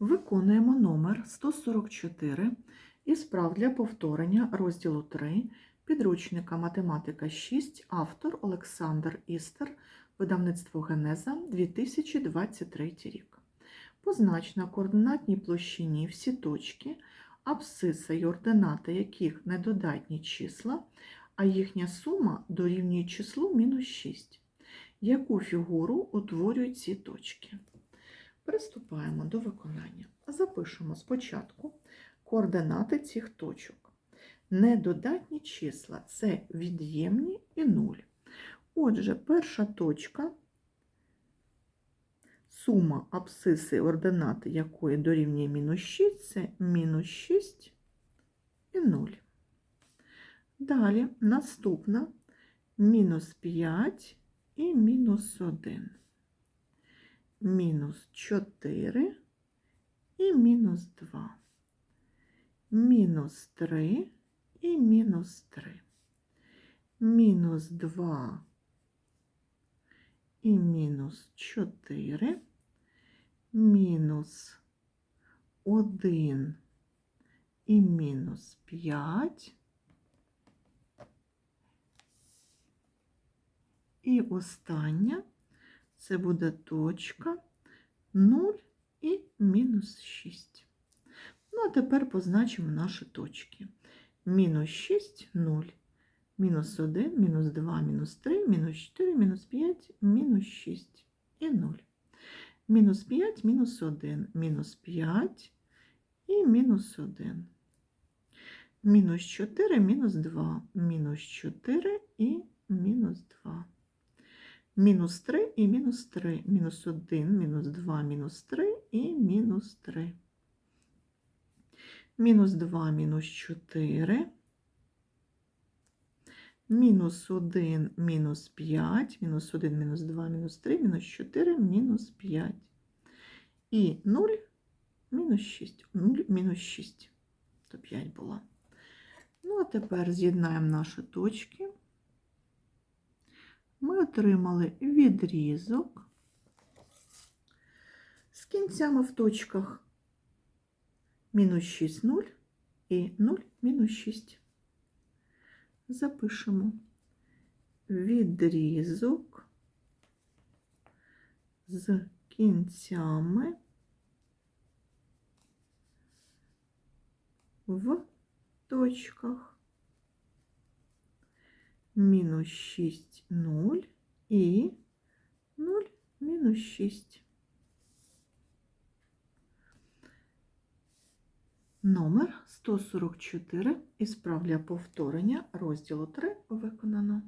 Виконуємо номер 144 із прав для повторення розділу 3 підручника Математика 6, автор Олександр Істер, видавництво Генеза 2023 рік. Познач на координатній площині всі точки, абсциса й ординати яких недодатні числа, а їхня сума дорівнює числу мінус 6. Яку фігуру утворюють ці точки? Приступаємо до виконання. Запишемо спочатку координати цих точок. Недодатні числа це від'ємні і 0. Отже, перша точка, сума абсциси ординати якої дорівнює мінус 6, це мінус 6 і 0. Далі наступна мінус 5 і мінус 1 мінус 4 і мінус 2, мінус 3 і мінус 3, мінус 2 і мінус 4, мінус 1 і мінус 5, і остання це буде точка 0 і мінус 6. Ну, а тепер позначимо наші точки. Мінус 6, 0, мінус 1, мінус 2, мінус 3, мінус 4, мінус 5, мінус 6 і 0. Мінус 5, мінус 1, мінус 5 і мінус 1. Мінус 4, мінус 2, мінус 4 і мінус 2 мінус 3 і мінус 3, мінус 1, мінус 2, мінус 3 і мінус 3. Мінус 2, мінус 4, мінус 1, мінус 5, мінус 1, мінус 2, мінус 3, мінус 4, мінус 5. І 0, мінус 6, 0, мінус 6, то 5 було. Ну, а тепер з'єднаємо наші точки ми отримали відрізок. З кінцями в точках мінус 6, 0 і 0, мінус 6. Запишемо. Відрізок з кінцями в точках мінус 6, 0 і 0, мінус 6. Номер 144 із прав для повторення розділу 3 виконано.